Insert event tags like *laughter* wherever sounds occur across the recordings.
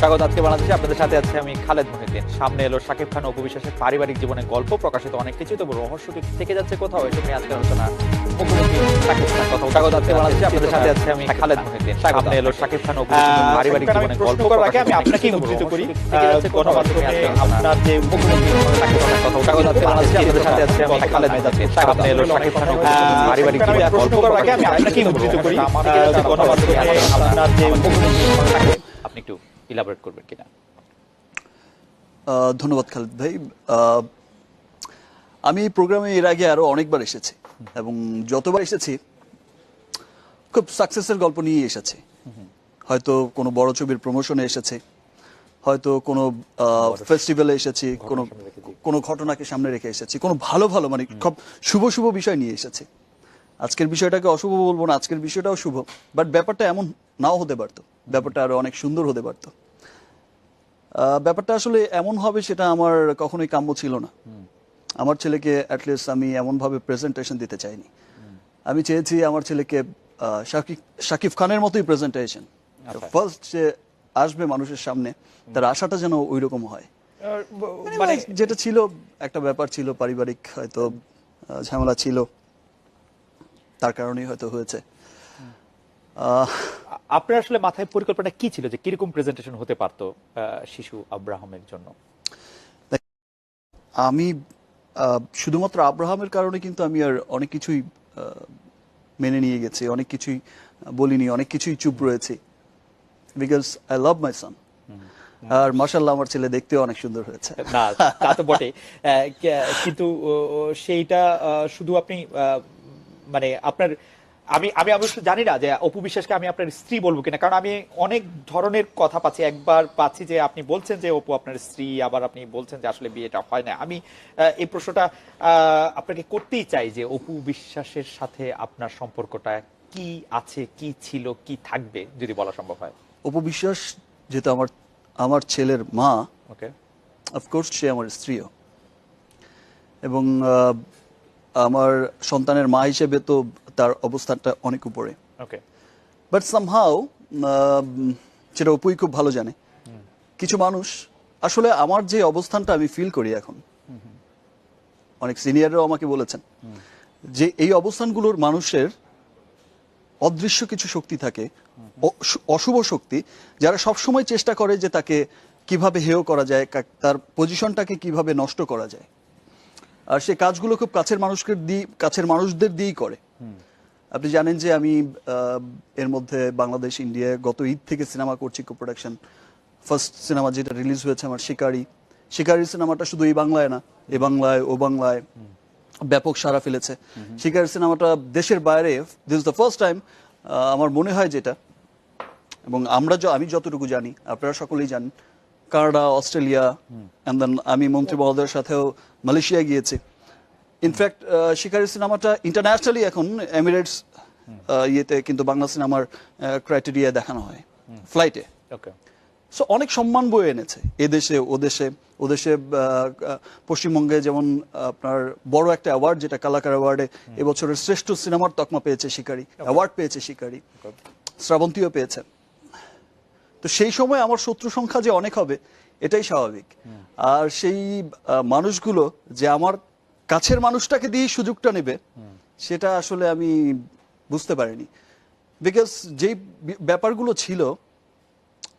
স্বাগত আজকে বাংলাদেশে আপনাদের সাথে আছে আমি খালেদ মহিউদ্দিন। সামনে এলো শাকিব খান ও অপবিশ্বাসের পারিবারিক জীবনের গল্প প্রকাশিত অনেক কিছু তবে রহস্য কি থেকে যাচ্ছে কোথাও এসব নিয়ে আজকে আলোচনা শাকিব খান কথা স্বাগত আজকে বাংলাদেশে আপনাদের সাথে আছে আমি খালেদ মহিউদ্দিন। সামনে এলো শাকিব খান ও অপবিশ্বাসের পারিবারিক জীবনের গল্প আমি আপনাকেই উদ্ধৃত করি। রহস্য কি থেকে যাচ্ছে কোথাও আজকে গণমাধ্যমে নিয়ে আজকে আলোচনা। আপনার যে মুখ্যমন্ত্রী শাকিব খানের কথা স্বাগত আজকে বাংলাদেশে আপনাদের সাথে আছে আমি খালেদ সামনে এলো শাকিব খান পারিবারিক জীবনের গল্প আমি আপনাকেই উদ্ধৃত করি। গণমাধ্যমে। আপনার যে মুখ্যমন্ত্রী আপনি একটু ইলাবোরেট করবেন কিনা? ধন্যবাদ খালিদ ভাই। আমি এই প্রোগ্রামে এর আগে আরও অনেকবার এসেছি এবং যতবার এসেছি খুব সাকসেসের গল্প নিয়ে এসেছি। হয়তো কোনো বড় ছবির প্রমোশনে এসেছে হয়তো কোনো ফেস্টিভ্যালে এসেছি কোনো। কোনো ঘটনাকে সামনে রেখে এসেছি কোনো ভালো ভালো মানে খুব শুভ শুভ বিষয় নিয়ে এসেছি। আজকের বিষয়টাকে অশুভ বলব না আজকের বিষয়টাও শুভ বাট ব্যাপারটা এমন নাও হতে পারতো। ব্যাপারটা আরও অনেক সুন্দর হতে পারতো। ব্যাপারটা আসলে এমন হবে সেটা আমার কখনোই কাম্য ছিল না। আমার ছেলেকে অ্যাটলিস্ট আমি এমনভাবে প্রেজেন্টেশন দিতে চাইনি। আমি চেয়েছি আমার ছেলেকে শাকিব শাকিব খানের মতোই প্রেজেন্টেশন ফার্স্ট যে আসবে মানুষের সামনে তার আশাটা যেন ওই রকম হয় মানে যেটা ছিল একটা ব্যাপার ছিল পারিবারিক হয়তো ঝামেলা ছিল। তার কারণেই হয়তো হয়েছে। আহ, আপনার আসলে মাথায় পরিকল্পনা কি ছিল যে কীরকম প্রেজেন্টেশন হতে পারতো শিশু আব্রাহামের জন্য? আমি শুধুমাত্র আব্রাহামের কারণে কিন্তু আমি আর অনেক কিছুই মেনে নিয়ে গেছি অনেক কিছুই বলিনি অনেক কিছুই চুপ রয়েছি। বিকজ আই লাভ মাই সান আর মাসাল্লাহ আমার ছেলে দেখতেও অনেক সুন্দর হয়েছে। না তা তো বটে কিন্তু সেইটা শুধু আপনি মানে আপনার আমি আমি অবশ্য জানি না যে অপু বিশ্বাসকে আমি আপনার স্ত্রী বলব কিনা কারণ আমি অনেক ধরনের কথা পাচ্ছি। একবার পাচ্ছি যে আপনি বলছেন যে অপু আপনার স্ত্রী আবার আপনি বলছেন যে আসলে বিয়েটা হয় না। আমি এই প্রশ্নটা আপনাকে করতেই চাই যে অপু বিশ্বাসের সাথে আপনার সম্পর্কটা কি আছে কি ছিল কি থাকবে যদি বলা সম্ভব হয়। অপবিশ্বাস যেহেতু আমার আমার ছেলের মা ওকে অফকোর্স সে আমার স্ত্রীও। এবং আমার সন্তানের মা হিসেবে তো তার অবস্থানটা অনেক উপরে। ওকে বাট সামহাও যেটা অপুই খুব ভালো জানে। কিছু মানুষ আসলে আমার যে অবস্থানটা আমি ফিল করি এখন অনেক সিনিয়ররাও আমাকে বলেছেন যে এই অবস্থানগুলোর মানুষের অদৃশ্য কিছু শক্তি থাকে অশুভ শক্তি যারা সবসময় চেষ্টা করে যে তাকে কীভাবে হেয় করা যায় তার পজিশনটাকে কীভাবে নষ্ট করা যায়। আর সে কাজগুলো খুব কাছের মানুষকে দিয়ে কাছের মানুষদের দিয়েই করে। আপনি জানেন যে আমি এর মধ্যে বাংলাদেশ, ইন্ডিয়া, গত ঈদ থেকে সিনেমা করছি কো প্রোডাকশন ফার্স্ট সিনেমা যেটা রিলিজ হয়েছে আমার শিকারি। শিকারি সিনেমাটা শুধু এই বাংলায় না, এ বাংলায়, ও বাংলায় ব্যাপক সাড়া ফেলেছে। শিকারি সিনেমাটা দেশের বাইরে দিস দ্য ফার্স্ট টাইম আমার মনে হয় যেটা। এবং আমরা আমি যতটুকু জানি, আপনারা সকলেই জানেন কানাডা অস্ট্রেলিয়া অ্যান্ড দেন আমি মন্ত্রী মহোদয়ের সাথেও মালয়েশিয়া গিয়েছি। ইনফ্যাক্ট শিকারি সিনেমাটা ইন্টারন্যাশনালি এখন এমিরেটস ইয়েতে কিন্তু বাংলা সিনেমার ক্রাইটেরিয়া দেখানো হয়। ফ্লাইটে ওকে সো অনেক সম্মান বয়ে এনেছে এদেশে ওদেশে ওদেশে আহ, আহ, পশ্চিমবঙ্গে যেমন আপনার বড় একটা অ্যাওয়ার্ড যেটা কালাকার অ্যাওয়ার্ডে এবছরের শ্রেষ্ঠ সিনেমার তকমা পেয়েছে শিকারি অ্যাওয়ার্ড পেয়েছে শিকারি। শ্রাবন্তীও পেয়েছে। তো সেই সময় আমার শত্রু সংখ্যা যে অনেক হবে, এটাই স্বাভাবিক। আর সেই মানুষগুলো যে আমার কাছের মানুষটাকে দিয়ে সুযোগটা নেবে, সেটা আসলে আমি বুঝতে পারিনি। বিকজ যেই ব্যাপারগুলো ছিল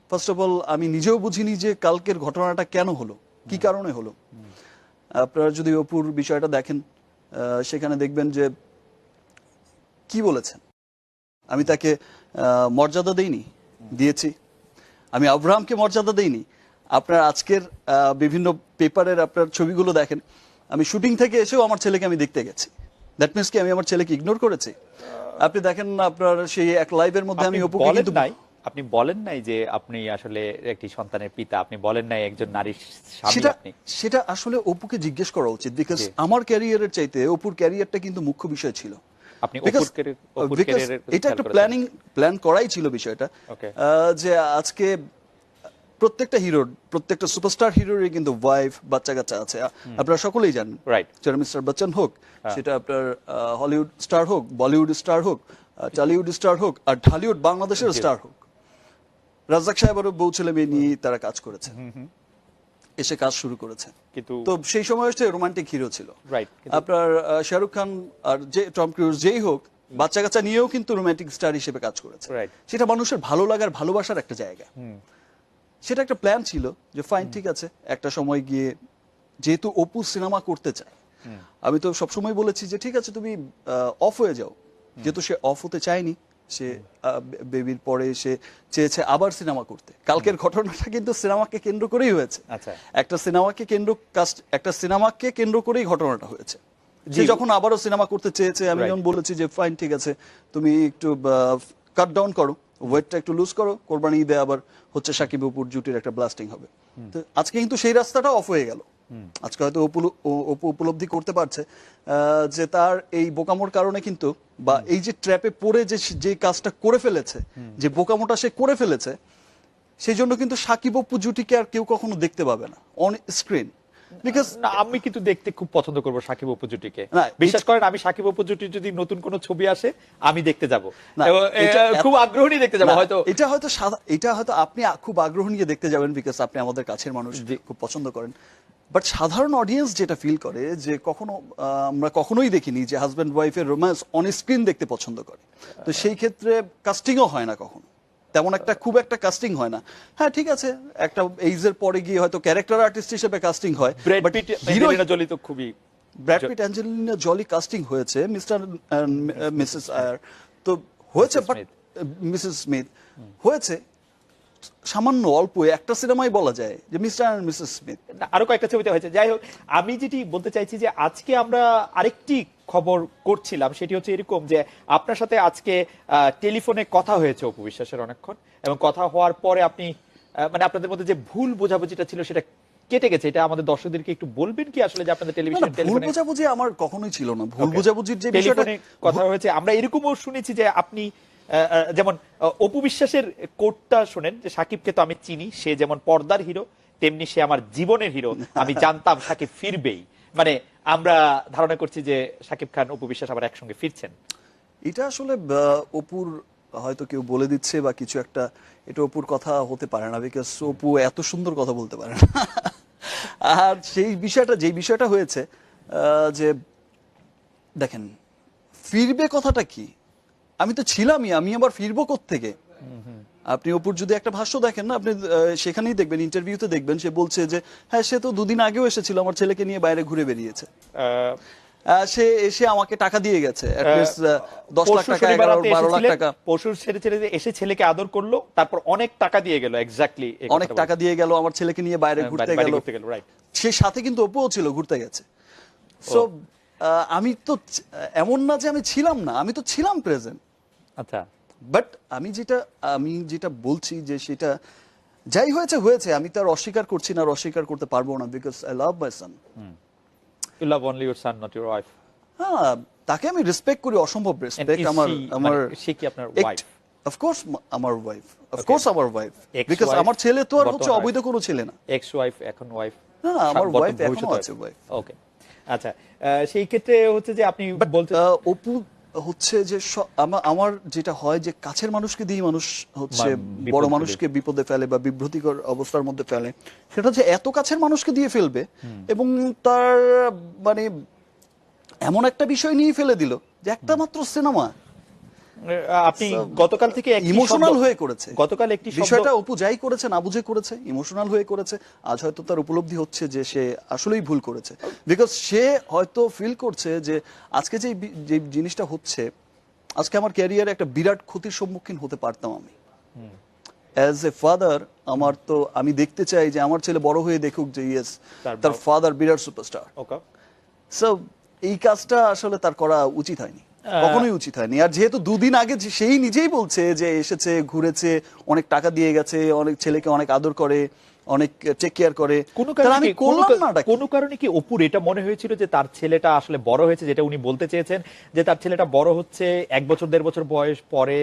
ফার্স্ট অফ অল আমি নিজেও বুঝিনি যে কালকের ঘটনাটা কেন হলো, কি কারণে হলো। আপনারা যদি অপুর বিষয়টা দেখেন সেখানে দেখবেন যে কি বলেছেন। আমি তাকে মর্যাদা দেইনি, দিয়েছি। আমি আব্রাহামকে মর্যাদা দেইনি। আপনার আজকের বিভিন্ন পেপারের আপনার ছবিগুলো দেখেন। আমি শুটিং থেকে এসেও আমার ছেলেকে আমি দেখতে গেছি। দ্যাট মিনস কি আমি আমার ছেলেকে ইগনোর করেছি? আপনি দেখেন আপনার সেই এক লাইভের মধ্যে আমি আপনি অপুকে বলেন কিন্তু নাই আপনি বলেন নাই যে আপনি আসলে একটি সন্তানের পিতা আপনি বলেন নাই একজন নারী স্বামী সেটা আপনি। সেটা আসলে অপুকে জিজ্ঞেস করা উচিত বিকজ আমার ক্যারিয়ারের চাইতে অপুর ক্যারিয়ারটা কিন্তু মুখ্য বিষয় ছিল। আপনি career-এর এটা একটা প্ল্যানিং প্ল্যান করাই ছিল বিষয়টা। যে আজকে প্রত্যেকটা হিরোর প্রত্যেকটা সুপারস্টার হিরোরই কিন্তু ওয়াইফ বাচ্চা কাচ্চা আছে আপনারা সকলেই জানেন। Right. সেটা মিস্টার বচ্চন হোক সেটা আপনার হলিউড স্টার হোক বলিউড স্টার হোক টলিউড স্টার হোক আর ঢালিউড বাংলাদেশের স্টার হোক। রাজ্জাক সাহেবেরও বউ ছেলে মেয়ে নিয়ে তারা কাজ করেছে। এসে কাজ শুরু করেছে। কিন্তু তো সেই সময় হচ্ছে রোমান্টিক হিরো ছিল। রাইট আপনার শাহরুখ খান আর যে টম ক্রুজ যেই হোক বাচ্চা কাচ্চা নিয়েও কিন্তু রোমান্টিক স্টার হিসেবে কাজ করেছে। সেটা মানুষের ভালো লাগার ভালোবাসার একটা জায়গা। সেটা একটা প্ল্যান ছিল যে ফাইন ঠিক আছে একটা সময় গিয়ে যেহেতু অপু সিনেমা করতে চায় আমি তো সবসময় বলেছি যে ঠিক আছে তুমি অফ হয়ে যাও। যেহেতু সে অফ হতে চায়নি সে বেবির পরে সে চেয়েছে আবার সিনেমা করতে। কালকের ঘটনাটা কিন্তু সিনেমাকে কেন্দ্র করেই হয়েছে। আচ্ছা। একটা সিনেমাকে কেন্দ্র কাস্ট একটা সিনেমাকে কেন্দ্র করেই ঘটনাটা হয়েছে। যে যখন আবারও সিনেমা করতে চেয়েছে আমি যখন বলেছি যে ফাইন ঠিক আছে তুমি একটু কাট ডাউন করো ওয়েটটা একটু লুজ করো কোরবানি ঈদে আবার হচ্ছে সাকিব অপুর জুটির একটা ব্লাস্টিং হবে। তো আজকে কিন্তু সেই রাস্তাটা অফ হয়ে গেল। আজকে হয়তো অপু উপলব্ধি করতে পারছে যে তার এই বোকামোর কারণে কিন্তু বা এই যে ট্র্যাপে পড়ে যে যে কাজটা করে ফেলেছে যে বোকামোটা সে করে ফেলেছে সেই জন্য কিন্তু সাকিব অপু জুটিকে আর কেউ কখনো দেখতে পাবে না অন স্ক্রিন বিকজ আমি কিন্তু দেখতে খুব পছন্দ করব সাকিব উপজুটিকে না, বিশ্বাস করেন আমি সাকিব উপজুটির যদি নতুন কোনো ছবি আসে আমি দেখতে যাব। খুব আগ্রহ নিয়ে দেখতে যাব হয়তো এটা হয়তো এটা হয়তো আপনি খুব আগ্রহ নিয়ে দেখতে যাবেন বিকজ আপনি আমাদের কাছের মানুষ খুব পছন্দ করেন। বাট সাধারণ অডিয়েন্স যেটা ফিল করে যে কখনো আমরা কখনোই দেখিনি যে হাজব্যান্ড ওয়াইফের রোম্যান্স অন স্ক্রিন দেখতে পছন্দ করে। তো সেই ক্ষেত্রে কাস্টিংও হয় না কখনো। তেমন একটা খুব একটা কাস্টিং হয় না। হ্যাঁ ঠিক আছে একটা এইজের পরে গিয়ে হয়তো ক্যারেক্টার আর্টিস্ট হিসেবে কাস্টিং হয়। বাট হিরো জলি তো খুবই Brad Pitt Angelina Jolie casting হয়েছে মিস্টার মিসেস আয়ার তো হয়েছে বাট মিসেস স্মিথ হয়েছে সামান্য অল্প একটা সিনেমাই বলা যায় যে মিস্টার অ্যান্ড মিসেস স্মিথ। আরও কয়েকটা ছবিতে হয়েছে। যাই হোক আমি যেটি বলতে চাইছি যে আজকে আমরা আরেকটি খবর করছিলাম সেটি হচ্ছে এরকম যে আপনার সাথে আজকে টেলিফোনে কথা হয়েছে অপু বিশ্বাসের অনেকক্ষণ এবং কথা হওয়ার পরে আপনি মানে আপনাদের মধ্যে যে ভুল বোঝাবুঝিটা ছিল সেটা কেটে গেছে। এটা আমাদের দর্শকদেরকে একটু বলবেন কি আসলে যে আপনাদের টেলিভিশন ভুল বোঝাবুঝি আমার কখনোই ছিল না। ভুল. বোঝাবুঝির যে বিষয়টা কথা হয়েছে। আমরা এরকমও শুনেছি যে আপনি যেমন অপু বিশ্বাসের কোটটা শোনেন যে সাকিবকে তো আমি চিনি, সে যেমন পর্দার হিরো, তেমনি সে আমার জীবনের হিরো। আমি জানতাম সাকিব ফিরবেই। মানে আমরা ধারণা করছি যে সাকিব খান, অপু বিশ্বাস আবার একসঙ্গে ফিরছেন। এটা আসলে অপুর হয়তো কেউ বলে দিচ্ছে বা কিছু একটা, এটা অপুর কথা হতে পারে না বিকজ অপু এত সুন্দর কথা বলতে পারে না। আর সেই বিষয়টা, যেই বিষয়টা হয়েছে যে, দেখেন, ফিরবে কথাটা কি? আমি তো ছিলামই আমি আবার ফিরবো থেকে আপনি অপুর যদি একটা ভাষ্য দেখেন না আপনি সেখানেই দেখবেন ইন্টারভিউতে দেখবেন সে বলছে যে হ্যাঁ সে তো দুদিন আগেও এসেছিল আমার ছেলেকে নিয়ে বাইরে ঘুরে বেরিয়েছে। সে এসে আমাকে টাকা দিয়ে গেছে দশ লাখ টাকা এগারো বারো লাখ টাকা। পরশু ছেড়ে ছেড়ে এসে ছেলেকে আদর করল তারপর অনেক টাকা দিয়ে গেল এক্স্যাক্টলি অনেক টাকা দিয়ে গেল আমার ছেলেকে নিয়ে বাইরে ঘুরতে গেল। রাইট সে সাথে কিন্তু অপুও ছিল ঘুরতে গেছে। সো আমি তো এমন না যে আমি ছিলাম না আমি তো ছিলাম প্রেজেন্ট আচ্ছা। বাট আমি যেটা আমি যেটা বলছি যে সেটা যাই হয়েছে হয়েছে। আমি তার অস্বীকার করছি না আর অস্বীকার করতে পারব না because I love my son you love only your son not your wife হ্যাঁ তাকে আমি রেসপেক্ট করি অসম্ভব রেসপেক্ট আমার আমার মানে সে কি আপনার wife? অফকোর্স আমার ওয়াইফ অফকোর্স আমার ওয়াইফ বিকজ আমার ছেলে তো আর হচ্ছে অবৈধ কোনো ছেলে না। এক্স ওয়াইফ এখন ওয়াইফ না, আমার wife এখনও আছে wife। ওকে আচ্ছা সেই ক্ষেত্রে হচ্ছে যে আপনি বলতে অপু হচ্ছে যে আমার যেটা হয় যে কাছের মানুষকে দিয়ে মানুষ হচ্ছে বড় মানুষকে বিপদে ফেলে বা বিভ্রতিকর অবস্থার মধ্যে ফেলে। সেটা হচ্ছে এত কাছের মানুষকে দিয়ে ফেলবে এবং তার মানে এমন একটা বিষয় নিয়ে ফেলে দিল যে একটা মাত্র সিনেমা আপনি গতকাল থেকে ইমোশনাল হয়ে করেছে। গতকাল একটি বিষয়টা অপু যাই করেছে না বুঝে করেছে ইমোশনাল হয়ে করেছে আজ হয়তো তার উপলব্ধি হচ্ছে যে সে আসলেই ভুল করেছে। বিকজ সে হয়তো ফিল করছে যে আজকে যে জিনিসটা হচ্ছে আজকে আমার ক্যারিয়ারে একটা বিরাট ক্ষতির সম্মুখীন হতে পারতাম আমি। অ্যাজ এ ফাদার আমার তো আমি দেখতে চাই যে আমার ছেলে বড় হয়ে দেখুক যে ইয়েস তার ফাদার বিরাট সুপারস্টার ওকে। সো এই কাজটা আসলে তার করা উচিত হয়নি। কখনোই উচিত হয়নি। আর যেহেতু দুদিন আগে সেই নিজেই বলছে যে এসেছে ঘুরেছে অনেক টাকা দিয়ে গেছে অনেক ছেলেকে অনেক আদর করে অনেক টেক কেয়ার করে কোনো কারণে কোনো কারণে কি অপুর এটা মনে হয়েছিল যে তার ছেলেটা আসলে বড় হয়েছে যেটা উনি বলতে চেয়েছেন যে তার ছেলেটা বড় হচ্ছে এক বছর দেড় বছর বয়স পরে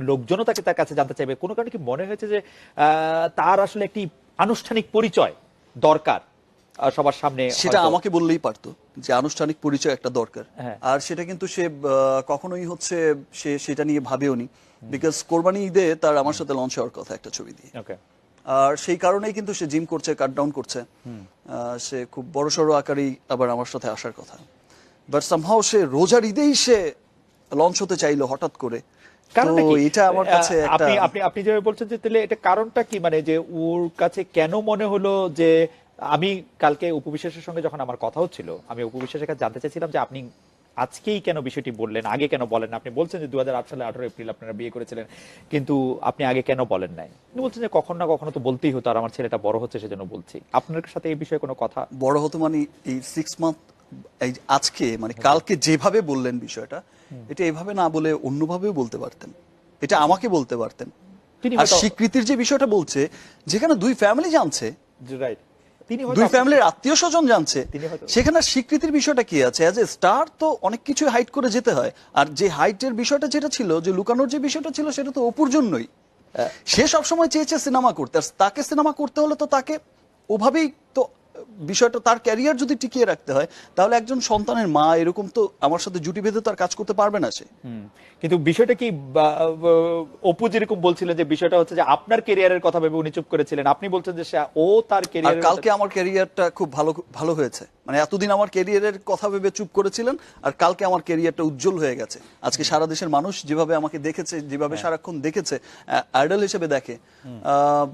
লোকজনও তাকে তার কাছে জানতে চাইবে? কোনো কারণে কি মনে হয়েছে যে আহ, তার আসলে একটি আনুষ্ঠানিক পরিচয় দরকার সবার সামনে সেটা আমাকে বললেই পারতো। যে আনুষ্ঠানিক পরিচয় একটা দরকার। হ্যাঁ। আর সেটা কিন্তু সে কখনোই হচ্ছে সে সেটা নিয়ে ভাবেওনি বিকজ কোরবানি ঈদে তার আমার সাথে লঞ্চ হওয়ার কথা একটা ছবি দিয়ে। আর সেই কারণেই কিন্তু সে জিম করছে কাট ডাউন করছে। সে খুব বড় সড়ো আকারেই আবার আমার সাথে আসার কথা। বাট সামহাও সে রোজার ঈদেই সে লঞ্চ হতে চাইলো হঠাৎ করে। এটা আমার কাছে আপনি আপনি আপনি যেভাবে বলছেন যে তাহলে এটা কারণটা কি? মানে যে ওর কাছে কেন মনে হলো যে আমি কালকে উপবিশ্বাসের সঙ্গে যখন আমার কথা হচ্ছিল আমি উপবিশ্বাসের কাছে জানতে চাইছিলাম যে আপনি আজকেই কেন বিষয়টি বললেন আগে কেন বলেন না? আপনি বলছেন যে দু সালে আঠারো এপ্রিল আপনারা বিয়ে করেছিলেন কিন্তু আপনি আগে কেন বলেন নাই? বলছেন যে কখন না কখনো তো বলতেই হতো আর আমার ছেলেটা বড় হচ্ছে সেজন্য বলছি। আপনার সাথে এই বিষয়ে কোনো কথা? বড় হতো মানে এই সিক্স মান্থ এই আজকে মানে কালকে যেভাবে বললেন বিষয়টা এটা এভাবে না বলে অন্যভাবেও বলতে পারতেন। এটা আমাকে বলতে পারতেন। তিনি আর স্বীকৃতির যে বিষয়টা বলছে যেখানে দুই ফ্যামিলি জানছে রাইট তিনি দুই ফ্যামিলির আত্মীয় স্বজন জানছে। সেখানে স্বীকৃতির বিষয়টা কি আছে? অ্যাজ এ স্টার তো অনেক কিছু হাইট করে যেতে হয়। আর যে হাইটের বিষয়টা যেটা ছিল যে লুকানোর যে বিষয়টা ছিল সেটা তো অপুর জন্যই। সে সবসময় চেয়েছে সিনেমা করতে। আর তাকে সিনেমা করতে হলে তো তাকে ওভাবেই তো বিষয়টা তার ক্যারিয়ার যদি টিকিয়ে রাখতে হয় তাহলে একজন সন্তানের মা এরকম তো আমার সাথে জুটি বেঁধে তো আর কাজ করতে পারবে না সে। কিন্তু বিষয়টা কি অপু যেরকম বলছিলেন যে বিষয়টা হচ্ছে যে আপনার ক্যারিয়ারের কথা ভেবে উনি চুপ করেছিলেন আপনি বলছেন যে ও তার ক্যারিয়ার কালকে আমার ক্যারিয়ারটা খুব ভালো ভালো হয়েছে। মানে এতদিন আমার ক্যারিয়ারের কথা ভেবে চুপ করেছিলেন আর কালকে আমার ক্যারিয়ারটা উজ্জ্বল হয়ে গেছে। আজকে সারা দেশের মানুষ যেভাবে আমাকে দেখেছে যেভাবে সারাক্ষণ দেখেছে আইডল হিসেবে দেখে আহ,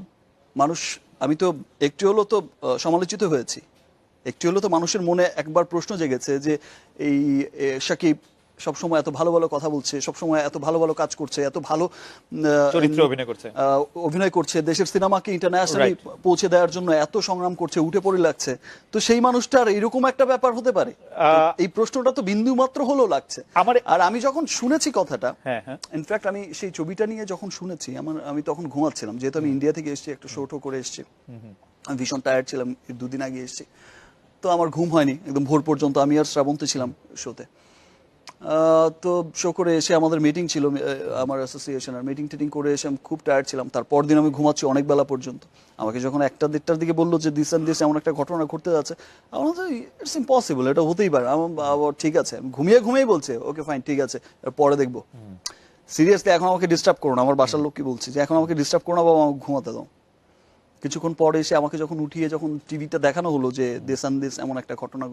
মানুষ আমি তো একটু হলো তো সমালোচিত হয়েছি। একটি হলো তো মানুষের মনে একবার প্রশ্ন জেগেছে যে এই সাকিব সবসময় এত ভালো ভালো কথা বলছে সবসময় এত ভালো ভালো কাজ করছে এত ভালো চরিত্রে অভিনয় করছে। অভিনয় করছে দেশের সিনেমাকে ইন্টারন্যাশনালি পৌঁছে দেওয়ার জন্য এত সংগ্রাম করছে উঠে পড়ে লাগছে। তো সেই মানুষটার এরকম একটা ব্যাপার হতে পারে? এই প্রশ্নটা তো বিন্দু মাত্র হলো লাগছে। আমার- আর আমি যখন শুনেছি কথাটা হ্যাঁ, হ্যাঁ। ইনফ্যাক্ট আমি সেই ছবিটা নিয়ে যখন শুনেছি আমার আমি তখন ঘুমাচ্ছিলাম যেহেতু আমি ইন্ডিয়া থেকে এসেছি একটা শো টো করে এসেছি। আমি ভীষণ টায়ার্ড ছিলাম দুদিন আগে এসেছি। তো আমার ঘুম হয়নি একদম ভোর পর্যন্ত আমি আর শ্রাবন্তী ছিলাম শোতে তো শো করে এসে আমাদের মিটিং ছিল আমার অ্যাসোসিয়েশন আর মিটিং টিটিং করে এসে আমি খুব টায়ার্ড ছিলাম। তারপর দিন আমি ঘুমাচ্ছি অনেক বেলা পর্যন্ত। আমাকে যখন একটা দেড়টার দিকে বলল যে দিস অ্যান্ড দিস এমন একটা ঘটনা ঘটতে যাচ্ছে আমার ইটস ইম্পসিবল এটা হতেই পারে। আমার ঠিক আছে। আমি ঘুমিয়ে ঘুমিয়েই বলছে ওকে ফাইন ঠিক আছে পরে দেখব। সিরিয়াসলি এখন আমাকে ডিস্টার্ব করো না আমার বাসার লোক কি বলছে যে এখন আমাকে ডিস্টার্ব করো না বাবা আমাকে ঘুমাতে দাও। কিছুক্ষণ পরে এসে আমাকে যখন উঠিয়ে যখন টিভিতে দেখানো হলো যে দেশ আন দেশ এমন একটা ঘটনা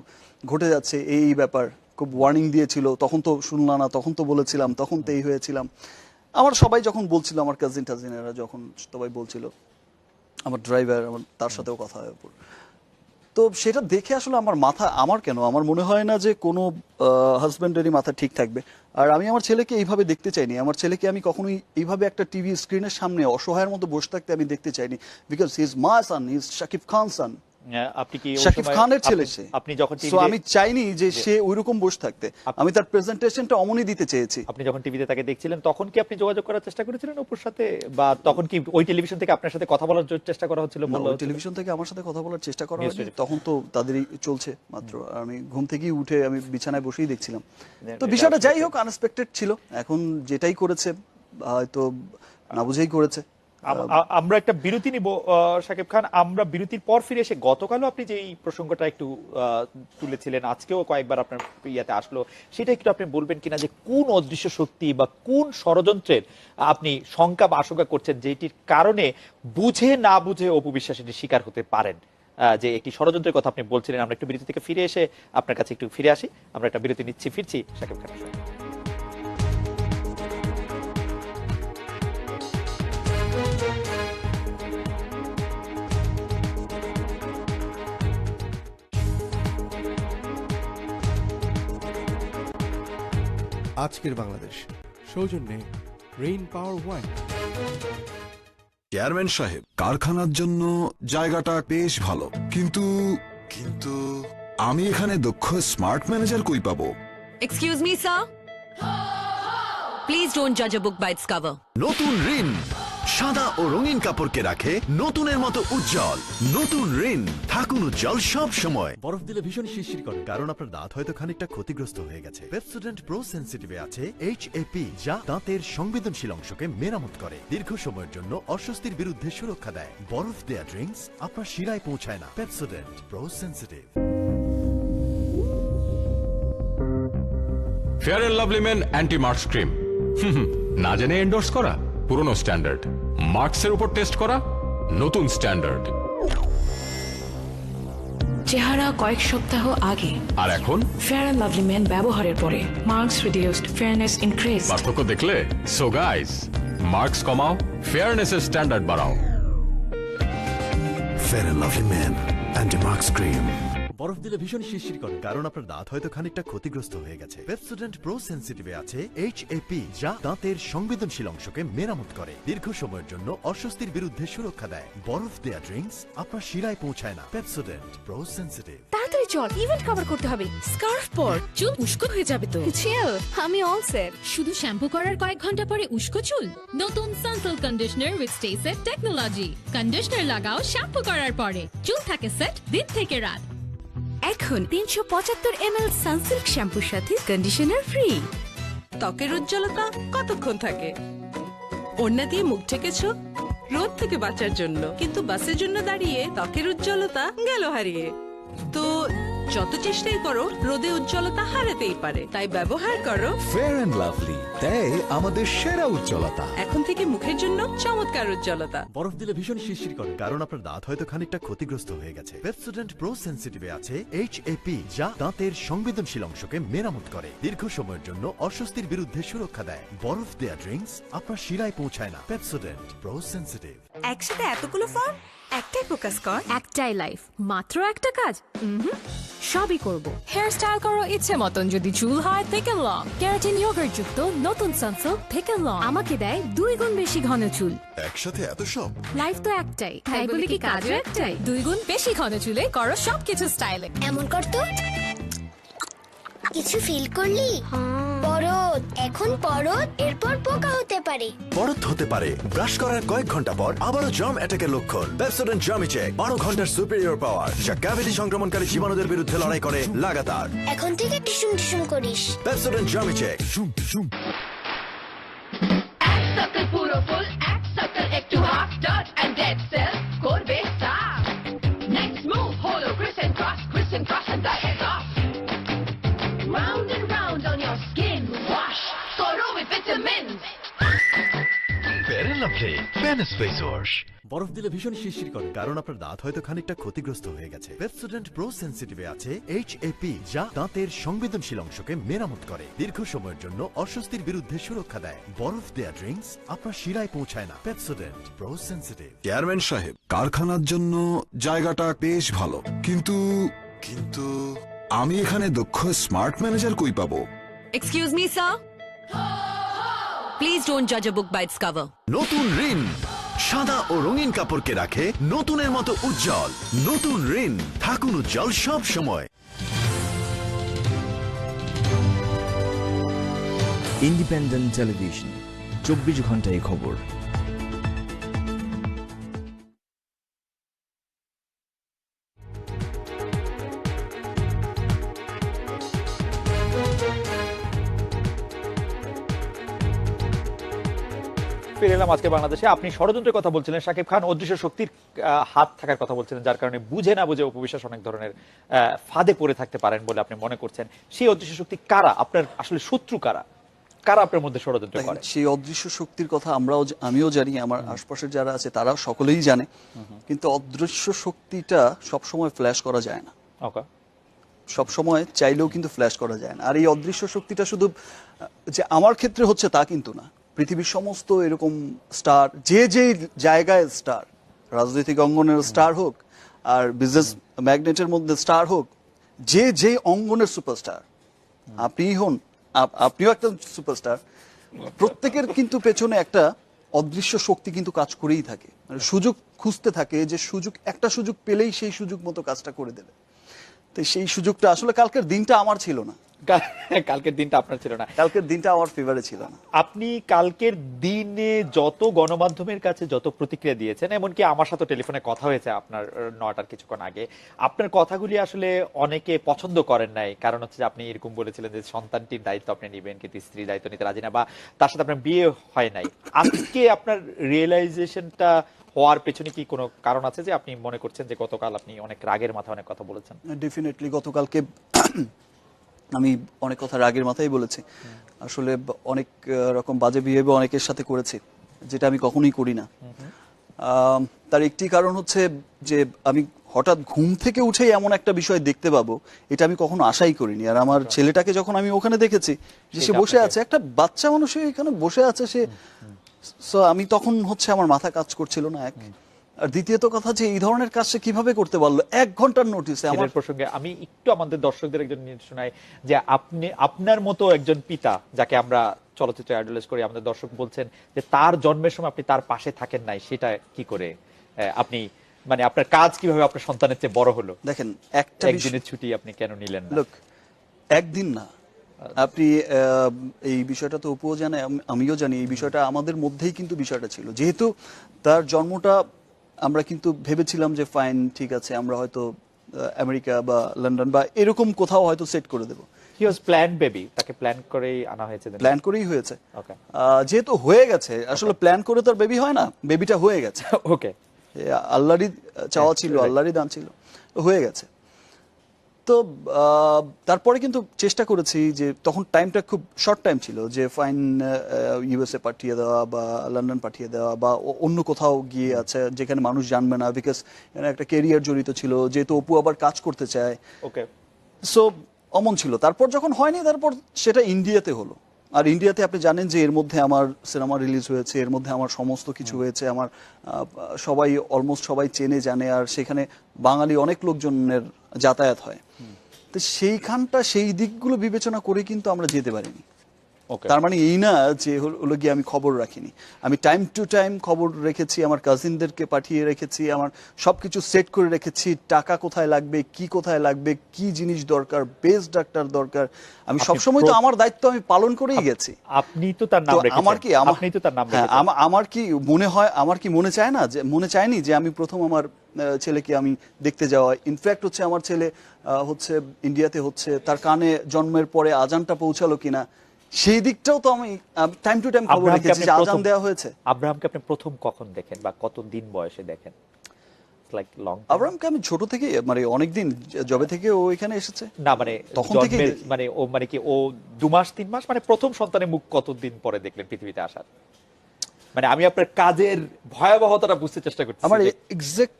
ঘটে যাচ্ছে, এই ব্যাপার খুব ওয়ার্নিং দিয়েছিল। তখন তো শুনলাম না, তখন তো বলেছিলাম, তখন তো এই হয়েছিলাম। আমার সবাই যখন বলছিল, আমার কাজিন টাজিনেরা যখন সবাই বলছিল, আমার ড্রাইভার আমার তার সাথেও কথা হয়ে ওপর তো সেটা দেখে আসলে আমার মাথা, আমার কেন? আমার মনে হয় না যে কোনো হাজব্যান্ডেরই মাথা ঠিক থাকবে। আর আমি আমার ছেলেকে এইভাবে দেখতে চাইনি। আমার ছেলেকে আমি কখনোই এইভাবে একটা টিভি স্ক্রিনের সামনে অসহায়ের মতো বসে থাকতে আমি দেখতে চাইনি। বিকজ হি ইজ মা সান হি ইজ শাকিব খান সান আপনি কি শাকিব খানের ছেলে সে। আপনি যখন আমি চাইনি যে সে ওইরকম বসে থাকতে। আমি তার প্রেজেন্টেশনটা অমনই দিতে চেয়েছি। আপনি যখন টিভিতে তাকে দেখছিলেন তখন কি আপনি যোগাযোগ করার চেষ্টা করেছিলেন অপুর সাথে? বা তখন কি ওই টেলিভিশন থেকে আপনার সাথে কথা বলার চেষ্টা করা হচ্ছিল ওই টেলিভিশন থেকে আমার সাথে কথা বলার চেষ্টা করা টেলিভিশন। তখন তো তাদেরই চলছে মাত্র। আমি ঘুম থেকেই উঠে আমি বিছানায় বসেই দেখছিলাম। তো বিষয়টা যাই হোক আনএক্সপেক্টেড ছিল। এখন যেটাই করেছে হয়তো না বুঝেই করেছে। আমরা একটা বিরতি নিব সাকিব খান। আমরা বিরতির পর ফিরে এসে গতকালও আপনি যে এই প্রসঙ্গটা একটু তুলেছিলেন আজকেও কয়েকবার আপনার ইয়াতে আসলো সেটা একটু আপনি বলবেন কিনা যে কোন অদৃশ্য শক্তি বা কোন ষড়যন্ত্রের আপনি শঙ্কা বা আশঙ্কা করছেন যেটির কারণে বুঝে না বুঝে অপবিশ্বাস এটির শিকার হতে পারেন? আহ, যে একটি ষড়যন্ত্রের কথা আপনি বলছিলেন আমরা একটু বিরতি থেকে ফিরে এসে আপনার কাছে একটু ফিরে আসি। আমরা একটা বিরতি নিচ্ছি ফিরছি সাকিব খানের আজকের বাংলাদেশ। সৌজন্যে রেইন পাওয়ার ওয়াইন চেয়ারম্যান সাহেব কারখানার জন্য জায়গাটা বেশ ভালো। কিন্তু কিন্তু আমি এখানে দক্ষ স্মার্ট ম্যানেজার কই পাবো? Excuse me sir please don't জাজ a book by its cover নতুন রিন সাদা ও রঙিন কাপড়কে রাখে নতুনের মতো উজ্জ্বল। নতুন রিন থাকুন উজ্জ্বল সব সময়। বরফ দিলে ভীষণ শিরশির করে কারণ আপনার দাঁত হয়তো খানিকটা ক্ষতিগ্রস্ত হয়ে গেছে। পেপসোডেন্ট প্রো সেন্সিটিভে আছে এইচ যা দাঁতের সংবেদনশীল অংশকে মেরামত করে দীর্ঘ সময়ের জন্য অস্বস্তির বিরুদ্ধে সুরক্ষা দেয়। বরফ দেয়া ড্রিঙ্কস আপনার শিরায় পৌঁছায় না। Pepsodent pro sensitive fair and lovely men anti marks cream না জেনে এন্ডোর্স করা পুরনো স্ট্যান্ডার্ড মার্কসের উপর টেস্ট করা নতুন স্ট্যান্ডার্ড। চেহারা কয়েক সপ্তাহ আগে। আর এখন? ফেয়ার অ্যান্ড লাভলি ম্যান ব্যবহারের পরে। মার্কস রিডিউসড ফেয়ারনেস ইনক্রিজ পার্থক্য দেখলে? সো গাইস মার্কস কমাও ফেয়ারনেসের স্ট্যান্ডার্ড বাড়াও। Fair and lovely man anti marks cream বরফ দিলে ভীষণ শিরশির করে। কারণ আপনার দাঁত হয়তো খানিকটা ক্ষতিগ্রস্ত হয়ে গেছে। পেপসোডেন্ট প্রো সেন্সিটিভে আছে এইচ যা দাঁতের সংবেদনশীল অংশকে মেরামত করে। দীর্ঘ সময়ের জন্য অস্বস্তির বিরুদ্ধে সুরক্ষা দেয়। বরফ দেয়া ড্রিঙ্কস আপনার শিরায় পৌঁছায় না। পেপসোডেন্ট প্রো সেন্সিটিভ তাড়াতাড়ি চল ইভেন্ট কভার করতে হবে। স্কার্ফ পর চুল উস্কো হয়ে যাবে তো। চিল আমি অল সেট শুধু শ্যাম্পু করার কয়েক ঘণ্টা পরে উস্কো চুল? নতুন Sunsilk conditioner with stay set technology conditioner লাগাও শ্যাম্পু করার পরে। চুল থাকে সেট দিন থেকে রাত। এখন তিনশো পঁচাত্তর এম এল সানসিল্ক শ্যাম্পুর সাথে কন্ডিশনার ফ্রি ত্বকের উজ্জ্বলতা কতক্ষণ থাকে? ওড়না দিয়ে মুখ ঠেকেছো রোদ থেকে বাঁচার জন্য। কিন্তু বাসের জন্য দাঁড়িয়ে ত্বকের উজ্জ্বলতা গেল হারিয়ে। তো যত চেষ্টাই করো রোদে উজ্জ্বলতা হারাতেই পারে। তাই ব্যবহার করো। ফেয়ার অ্যান্ড লাভলি দেয় আমাদের সেরা উজ্জ্বলতা। এখন থেকে মুখের জন্য চমৎকার উজ্জ্বলতা। বরফ দিলে ভীষণ শিরশির করে কারণ আপনার দাঁত হয়তো খানিকটা ক্ষতিগ্রস্ত হয়ে গেছে। পেপসোডেন্ট প্রো সেন্সিটিভে আছে এইচ যা দাঁতের সংবেদনশীল অংশকে মেরামত করে দীর্ঘ সময়ের জন্য অস্বস্তির বিরুদ্ধে সুরক্ষা দেয়। বরফ দেয়া ড্রিঙ্কস আপনার শিরায় পৌঁছায় না। পেপসোডেন্ট প্রো সেন্সিটিভ একসাথে এতগুলো ফর্ম একটাই ফোকাস কর। একটাই লাইফ মাত্র একটা কাজ। উমহুম, সবই করব। হেয়ার স্টাইল করো ইচ্ছে মতন যদি চুল হয় থেকে লং ক্যারাটিন ইয়োগার্ট যুক্ত নতুন সানসিল্ক থেকে লং আমাকে দেয় দুই গুণ বেশি ঘন চুল। একসাথে এত সব? লাইফ তো একটাই। তাই বলে কি কাজও একটাই? দুই গুণ বেশি ঘন চুলে করো সবকিছু স্টাইলে এমন করতো কিছু ফিল করলি? পরত এখন পরত এরপর পোকা হতে পারে। পরত হতে পারে। ব্রাশ করার কয়েক ঘণ্টা পর আবারও জার্ম অ্যাটাকের লক্ষণ। পেপসোডেন্ট জার্মি চেক বারো ঘণ্টার সুপিরিয়র পাওয়ার যা ক্যাভিটি সংক্রমণকারী জীবাণুদের বিরুদ্ধে লড়াই করে লাগাতার। এখন থেকে টিসুম টিসুম করিস। Pepsodent germi check lovely fairness face wash বরফ দিলে ভীষণ শিরশির করে কারণ আপনার দাঁত হয়তো খানিকটা ক্ষতিগ্রস্ত হয়ে গেছে। পেপসোডেন্ট প্রো সেন্সিটিভে আছে এইচ যা দাঁতের সংবেদনশীল অংশকে মেরামত করে। দীর্ঘ সময়ের জন্য অস্বস্তির বিরুদ্ধে সুরক্ষা দেয়। বরফ দেয়া ড্রিঙ্কস আপনার শিরায় পৌঁছায় না। পেপসোডেন্ট প্রো সেন্সিটিভ চেয়ারম্যান সাহেব কারখানার জন্য জায়গাটা বেশ ভালো। কিন্তু কিন্তু আমি এখানে দক্ষ স্মার্ট ম্যানেজার কই পাবো? Excuse me sir please don't জাজ a book by its cover নতুন রিন সাদা ও রঙিন কাপড়কে রাখে নতুনের মতো উজ্জ্বল। নতুন ঋণ থাকুন উজ্জ্বল সব সময়। ইন্ডিপেন্ডেন্ট টেলিভিশন চব্বিশ ঘন্টায় খবর। ফিরে এলাম আজকে বাংলাদেশে। আপনি ষড়যন্ত্রের কথা বলছিলেন শাকিব খান অদৃশ্য শক্তির হাত থাকার কথা বলছিলেন যার কারণে বুঝে না বুঝে উপবিশ্বাস অনেক ধরনের ফাঁদে পড়ে থাকতে পারেন বলে আপনি মনে করছেন। সেই অদৃশ্য শক্তি কারা? আপনার আসলে শত্রু কারা? কারা আপনার মধ্যে ষড়যন্ত্র করে? সেই অদৃশ্য শক্তির কথা আমরাও আমিও জানি আমার আশপাশের যারা আছে তারা সকলেই জানে। কিন্তু অদৃশ্য শক্তিটা সবসময় ফ্ল্যাশ করা যায় না। ওকে। সব চাইলেও কিন্তু ফ্ল্যাশ করা যায় না। আর এই অদৃশ্য শক্তিটা শুধু যে আমার ক্ষেত্রে হচ্ছে তা কিন্তু না। পৃথিবীর সমস্ত এরকম স্টার যে যে জায়গায় স্টার রাজনৈতিক অঙ্গনের স্টার হোক আর বিজনেস ম্যাগনেটের মধ্যে স্টার হোক যে যে অঙ্গনের সুপারস্টার আপনি হন আপ- আপনিও একটা সুপারস্টার প্রত্যেকের কিন্তু পেছনে একটা অদৃশ্য শক্তি কিন্তু কাজ করেই থাকে। মানে সুযোগ খুঁজতে থাকে যে সুযোগ একটা সুযোগ পেলেই সেই সুযোগ মতো কাজটা করে দেবে। তো সেই সুযোগটা আসলে কালকের দিনটা আমার ছিল না। কালকের দিনটা আপনার ছিল না। কালকের দিনটা আমার ফেভারে ছিল না। আপনি কালকের দিনে যত গণমাধ্যমের কাছে যত প্রতিক্রিয়া দিয়েছেন এমনকি আমার সাথে টেলিফোনে কথা হয়েছে আপনার নটার কিছুক্ষণ আগে আপনার কথাগুলি আসলে অনেকে পছন্দ করেন নাই। কারণ হচ্ছে যে আপনি এরকম বলেছিলেন যে সন্তানটির দায়িত্ব আপনি নেবেন কিন্তু স্ত্রীর দায়িত্ব নিতে রাজি না বা তার সাথে আপনার বিয়ে হয় নাই। আজকে আপনার রিয়েলাইজেশনটা হওয়ার পেছনে কি কোনো কারণ আছে যে আপনি মনে করছেন যে গতকাল আপনি অনেক রাগের মাথায় অনেক কথা বলেছেন? ডেফিনেটলি গতকালকে আমি অনেক কথা রাগের মাথায় বলেছি। আসলে অনেক রকম বাজে বিহেভিয়ার অনেকের সাথে করেছি যেটা আমি কখনোই করি না। তার একটি কারণ হচ্ছে যে আমি হঠাৎ ঘুম থেকে উঠেই এমন একটা বিষয় দেখতে পাবো এটা আমি কখনো আশাই করিনি। আর আমার ছেলেটাকে যখন আমি ওখানে দেখেছি যে সে বসে আছে একটা বাচ্চা মানুষ এখানে বসে আছে সে সো আমি তখন হচ্ছে আমার মাথা কাজ করছিল না এক। আর দ্বিতীয়ত কথা যে এই ধরনের কাজ সে কীভাবে করতে পারল? এক ঘণ্টার নোটিসে আমার প্রসঙ্গে আমি একটু আমাদের দর্শকদের একজন শোনাই যে আপনি আপনার মতো একজন পিতা যাকে আমরা চলচ্চিত্রে আইডলাইজ করি আমাদের দর্শক বলছেন যে তার জন্মের সময় আপনি তার পাশে থাকেন নাই সেটা কি করে? আপনি মানে আপনার কাজ কীভাবে আপনার সন্তানের চেয়ে বড় হলো? দেখেন একটা একদিনের ছুটি আপনি কেন নিলেন না? লোক একদিন না। আপনি আহ, এই বিষয়টা তো অপুও জানে আম- আমিও জানি এই বিষয়টা আমাদের মধ্যেই কিন্তু বিষয়টা ছিল। যেহেতু তার জন্মটা আমরা কিন্তু ভেবেছিলাম যে ফাইন ঠিক আছে আমরা হয়তো আমেরিকা বা লন্ডন বা এরকম কোথাও হয়তো সেট করে দেবো। হি ওয়াজ প্ল্যান বেবি তাকে প্ল্যান করেই আনা হয়েছে প্ল্যান করেই হয়েছে। যেহেতু হয়ে গেছে আসলে প্ল্যান করে তো আর বেবি হয় না বেবিটা হয়ে গেছে। *laughs* ওকে আল্লাহরই চাওয়া ছিল আল্লাহরই দান ছিল তো হয়ে গেছে। তো তারপরে কিন্তু চেষ্টা করেছি যে তখন টাইমটা খুব শর্ট টাইম ছিল যে ফাইন ইউএসএ পাঠিয়ে দেওয়া বা লন্ডন পাঠিয়ে দেওয়া বা অন্য কোথাও গিয়ে আছে যেখানে মানুষ জানবে না বিকজ একটা কেরিয়ার জড়িত ছিল যেহেতু অপু আবার কাজ করতে চায়। ওকে সো অমন ছিল। তারপর যখন হয়নি তারপর সেটা ইন্ডিয়াতে হলো। আর ইন্ডিয়াতে আপনি জানেন যে এর মধ্যে আমার সিনেমা রিলিজ হয়েছে এর মধ্যে আমার সমস্ত কিছু হয়েছে আমার সবাই অলমোস্ট সবাই চেনে জানে। আর সেখানে বাঙালি অনেক লোকজনের যাতায়াত হয়। তো সেইখানটা সেই দিকগুলো বিবেচনা করে কিন্তু আমরা যেতে পারিনি। তার মানে এই না যে হলো গিয়ে আমি খবর রাখিনি। আমি টাইম টু টাইম খবর রেখেছি আমার কাজিনদেরকে পাঠিয়ে রেখেছি আমার সবকিছু সেট করে রেখেছি টাকা কোথায় লাগবে কি কোথায় লাগবে কি জিনিস দরকার বেস্ট ডাক্তার দরকার। আমি সবসময় তো আমার দায়িত্ব আমি পালন করেই গেছি। আপনি তো তার নাম আমার কি আপনি তো তার নাম হ্যাঁ, আমার কি মনে হয় আমার কি মনে চায় না যে মনে চায়নি যে আমি প্রথম আমার ছেলেকে আমি দেখতে যাওয়া। ইনফ্যাক্ট হচ্ছে আমার ছেলে হচ্ছে ইন্ডিয়াতে হচ্ছে তার কানে জন্মের পরে আজানটা পৌঁছালো কিনা। সেই দিকটাও তো আমি টাইম টু টাইম খবর রেখেছি যে আজান দেওয়া হয়েছে। আব্রাহামকে আপনি প্রথম কখন দেখেন বা কত দিন বয়সে দেখেন? লাইক লং আব্রাহামকে আমি ছোট থেকে মানে অনেকদিন জবে থেকে ও এখানে এসেছে। না মানে তখন থেকে মানে ও মানে কি ও দু মাস তিন মাস মানে প্রথম সন্তানের মুখ কতদিন পরে দেখলেন পৃথিবীতে আসার? মানে আমি আপনার কাজের ভয়াবহতাটা বুঝতে চেষ্টা করছি আমার এক্সাক্ট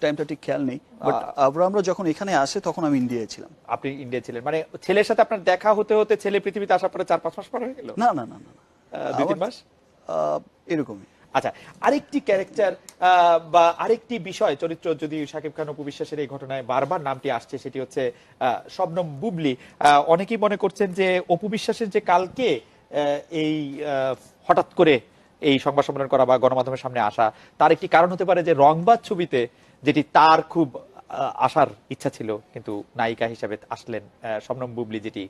টাইমটা ঠিক খেয়াল নেই বাট আব্রাহামরা যখন এখানে আসে তখন আমি ইন্ডিয়ায় ছিলাম। আপনি ইন্ডিয়া ছিলেন। মানে ছেলের সাথে আপনার দেখা হতে হতে ছেলে পৃথিবীতে আসার পরে চার পাঁচ মাস পর হয়ে গেল? না না না। দুই তিন মাস? এরকমই। আচ্ছা আরেকটি ক্যারেক্টার বা আরেকটি বিষয় চরিত্র যদি শাকিব খান অপু বিশ্বাসের এই ঘটনায় বারবার নামটি আসছে সেটি হচ্ছে আহ, শবনম বুবলি। আহ, অনেকেই মনে করছেন যে অপু বিশ্বাসের যে কালকে এই হঠাৎ করে এই সংবাদ সম্মেলন করা বা গণমাধ্যমের সামনে আসা তার একটি কারণ হতে পারে যে রংবাদ ছবিতে যেটি তার খুব আসার ইচ্ছা ছিল কিন্তু নায়িকা হিসাবে আসলেন শবনম বুবলি যেটি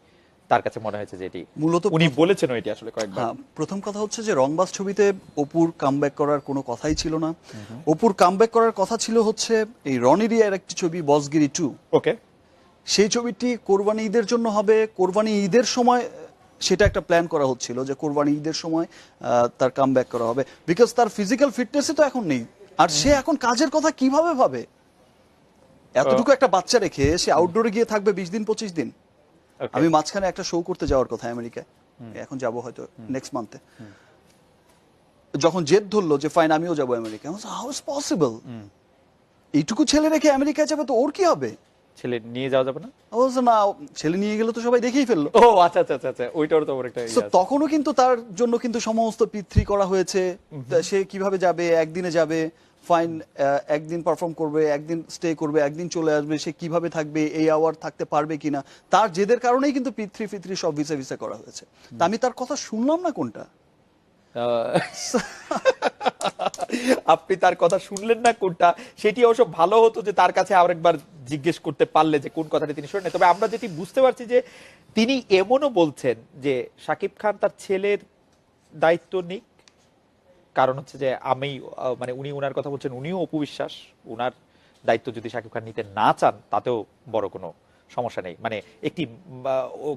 তার কাছে মনে হয়েছে যেটি মূলত উনি বলেছেন এটি আসলে কয়েকবার। হ্যাঁ প্রথম কথা হচ্ছে যে রংবাজ ছবিতে অপুর কামব্যাক করার কোনো কথাই ছিল না। অপুর কামব্যাক করার কথা ছিল হচ্ছে এই রনিরিয়ার একটি ছবি বসগিরি টু ওকে। সেই ছবিটি কোরবানি ঈদের জন্য হবে। কোরবানি ঈদের সময় সেটা একটা প্ল্যান করা হচ্ছিল যে কোরবানি ঈদের সময় তার কামব্যাক করা হবে। বিকজ তার ফিজিক্যাল ফিটনেসই তো এখন নেই। আর সে এখন কাজের কথা কীভাবে ভাবে? এতটুকু একটা বাচ্চা রেখে সে আউটডোরে গিয়ে থাকবে বিশ দিন পঁচিশ দিন। আমি মাঝখানে একটা শো করতে যাওয়ার কথা আমেরিকায়। এখন যাব হয়তো নেক্সট মান্থে যখন জেদ ধরলো যে ফাইন আমিও যাব আমেরিকা হাউ ইজ পসিবল এইটুকু ছেলে রেখে আমেরিকায় যাবে তো ওর কি হবে? ছেলে নিয়ে যাওয়া যাবে না? ও না ছেলে নিয়ে গেলে তো সবাই দেখেই ফেলল। ও আচ্ছা আচ্ছা আচ্ছা, আচ্ছা ওইটার তো একটা ইয়ে তখনও কিন্তু তার জন্য কিন্তু সমস্ত পিতৃ করা হয়েছে। সে কীভাবে যাবে? একদিনে যাবে। ফাইন একদিন পারফর্ম করবে একদিন স্টে করবে একদিন চলে আসবে। সে কীভাবে থাকবে? এই আওয়ার থাকতে পারবে কিনা? তার জেদের কারণেই কিন্তু পিতৃ ফিতৃ সব ভিসা ভিসা করা হয়েছে। তা আমি তার কথা শুনলাম না কোনটা? আপনি তার কথা শুনলেন না কোনটা? সেটি অবশ্য ভালো হতো যে তার কাছে আরেকবার জিজ্ঞেস করতে পারলে যে কোন কথাটি তিনি শুনেন তবে আমরা যেটি বুঝতে পারছি যে তিনি এমনও বলছেন যে শাকিব খান তার ছেলের দায়িত্ব নিক। কারণ হচ্ছে যে আমি মানে উনি উনার কথা বলছেন, উনিও অপবিশ্বাস। উনার দায়িত্ব যদি শাকিব খান নিতে না চান, তাতেও বড় কোনো সমস্যা নেই। মানে একটি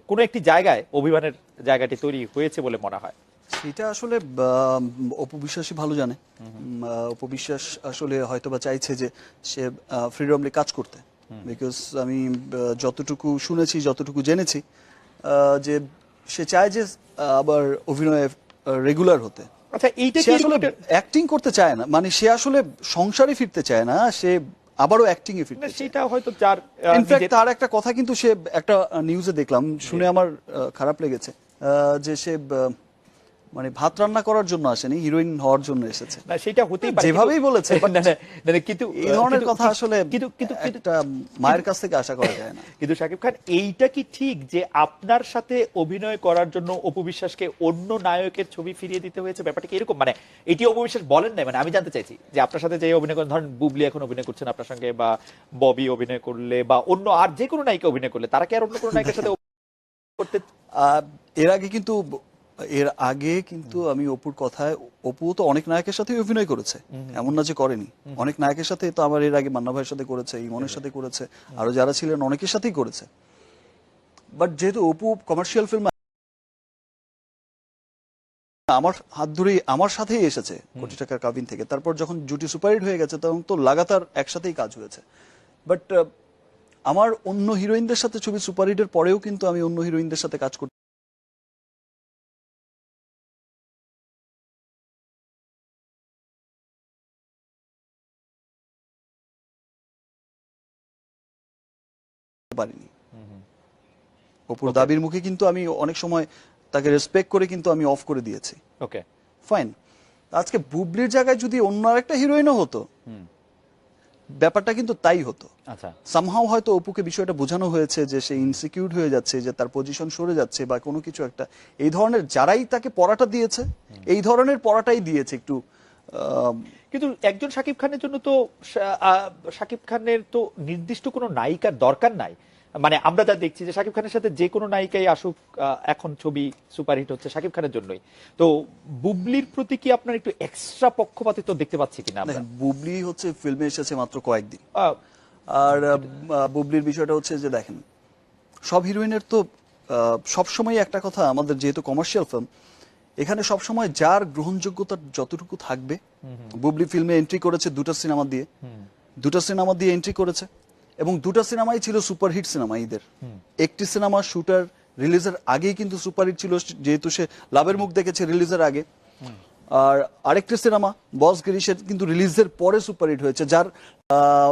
কোনো একটি জায়গায় অভিমানের জায়গাটি তৈরি হয়েছে বলে মনে হয়। সেটা আসলে অপবিশ্বাসই ভালো জানে। অপবিশ্বাস আসলে হয়তো বা চাইছে যে সে ফ্রিডমলি কাজ করতে। বিকজ আমি যতটুকু শুনেছি যতটুকু জেনেছি যে সে চায় যে আবার অভিনয়ে রেগুলার হতে। আচ্ছা এইটা সে কি আসলে অ্যাক্টিং করতে চায় না। মানে সে আসলে সংসারে ফিরতে চায় না সে আবারও অ্যাক্টিং এ ফিরতে সেটা হয়তো যার ইনফ্যাক্ট তার একটা কথা কিন্তু সে একটা নিউজে দেখলাম। শুনে আমার খারাপ লেগেছে। আহ, যে সে মানে ভাত রান্না করার জন্য আসেনি হিরোইন হওয়ার জন্য এসেছে। না সেটা হতেই পারে যেভাবেই বলেছে, *laughs* না, না, না, না, কিন্তু এই ধরনের কথা আসলে কিন্তু কিন্তু একটা মায়ের কাছ থেকে আশা করা যায় না। কিন্তু শাকিব খান এইটা কি ঠিক যে আপনার সাথে অভিনয় করার জন্য অপু বিশ্বাসকে অন্য নায়কের ছবি ফিরিয়ে দিতে হয়েছে? ব্যাপারটা কি এরকম? মানে এটি অপু বিশ্বাস বলেন নাই মানে আমি জানতে চাইছি যে আপনার সাথে যে অভিনয় করেন ধরেন বুবলি এখন অভিনয় করছেন আপনার সঙ্গে বা ববি অভিনয় করলে বা অন্য আর যে কোনো নায়িকা অভিনয় করলে তারা কি আর অন্য কোনো নায়িকার সাথে *laughs* করতে এর আগে কিন্তু এর আগে কিন্তু আমি অপুর কথায় অপু তো অনেক নায়কের সাথে অভিনয় করেছে। এমন না যে করেনি। অনেক নায়কের সাথে তো আমার এর আগে মান্না ভাইয়ের সাথে করেছে ইমনের সাথে করেছে আরও যারা ছিলেন অনেকের সাথেই করেছে। বাট যেহেতু অপু কমার্শিয়াল ফিল্ম আমার হাত ধরেই আমার সাথেই এসেছে কোটি টাকার কাবিন থেকে। তারপর যখন জুটি সুপারহিট হয়ে গেছে তখন তো লাগাতার একসাথেই কাজ হয়েছে। বাট আমার অন্য হিরোইনদের সাথে ছবি সুপারহিটের পরেও কিন্তু আমি অন্য হিরোইনদের সাথে কাজ করতে পারিনি। অপুর দাবির মুখে কিন্তু আমি অনেক সময় তাকে রেসপেক্ট করে কিন্তু আমি অফ করে দিয়েছি। ওকে ফাইন আজকে বুবলির জায়গায় যদি অন্য আরেকটা হিরোইনও হতো ব্যাপারটা কিন্তু তাই হতো। আচ্ছা। সামহাও হয়তো অপুকে বিষয়টা বোঝানো হয়েছে যে সে ইনসিকিউর হয়ে যাচ্ছে যে তার পজিশন সরে যাচ্ছে বা কোনো কিছু একটা। এই ধরনের যারাই তাকে পড়াটা দিয়েছে এই ধরনের পড়াটাই দিয়েছে একটু কিন্তু একজন শাকিব খানের জন্য তো শাকিব খানের তো নির্দিষ্ট কোনো নায়িকার দরকার নাই। মানে আমরা যা দেখছি যে শাকিব খানের সাথে যে কোনো নায়িকাই আসুক এখন ছবি সুপারহিট হচ্ছে শাকিব খানের জন্যই। তো বুবলির প্রতি কি আপনার একটু এক্সট্রা পক্ষপাতিত্ব দেখতে পাচ্ছি কিনা বুবলি হচ্ছে ফিল্মে এসেছে মাত্র কয়েকদিন। আর বুবলির বিষয়টা হচ্ছে যে দেখেন সব হিরোইনের তো সব সময় একটা কথা আমাদের যেহেতু কমার্শিয়াল ফিল্ম এখানে সব সময় যার গ্রহণযোগ্যতা যতটুকু থাকবে বুবলি ফিল্মে এন্ট্রি করেছে দুটো সিনেমা দিয়ে। দুটো সিনেমা দিয়ে এন্ট্রি করেছে এবং দুটা সিনেমাই ছিল সুপারহিট সিনেমা ঈদের। একটি সিনেমা শুটার রিলিজের আগেই কিন্তু সুপারহিট ছিল যেহেতু সে লাভের মুখ দেখেছে রিলিজের আগে। আর আরেকটি সিনেমা বস গিরিশের কিন্তু রিলিজের পরে সুপারহিট হয়েছে যার আহ,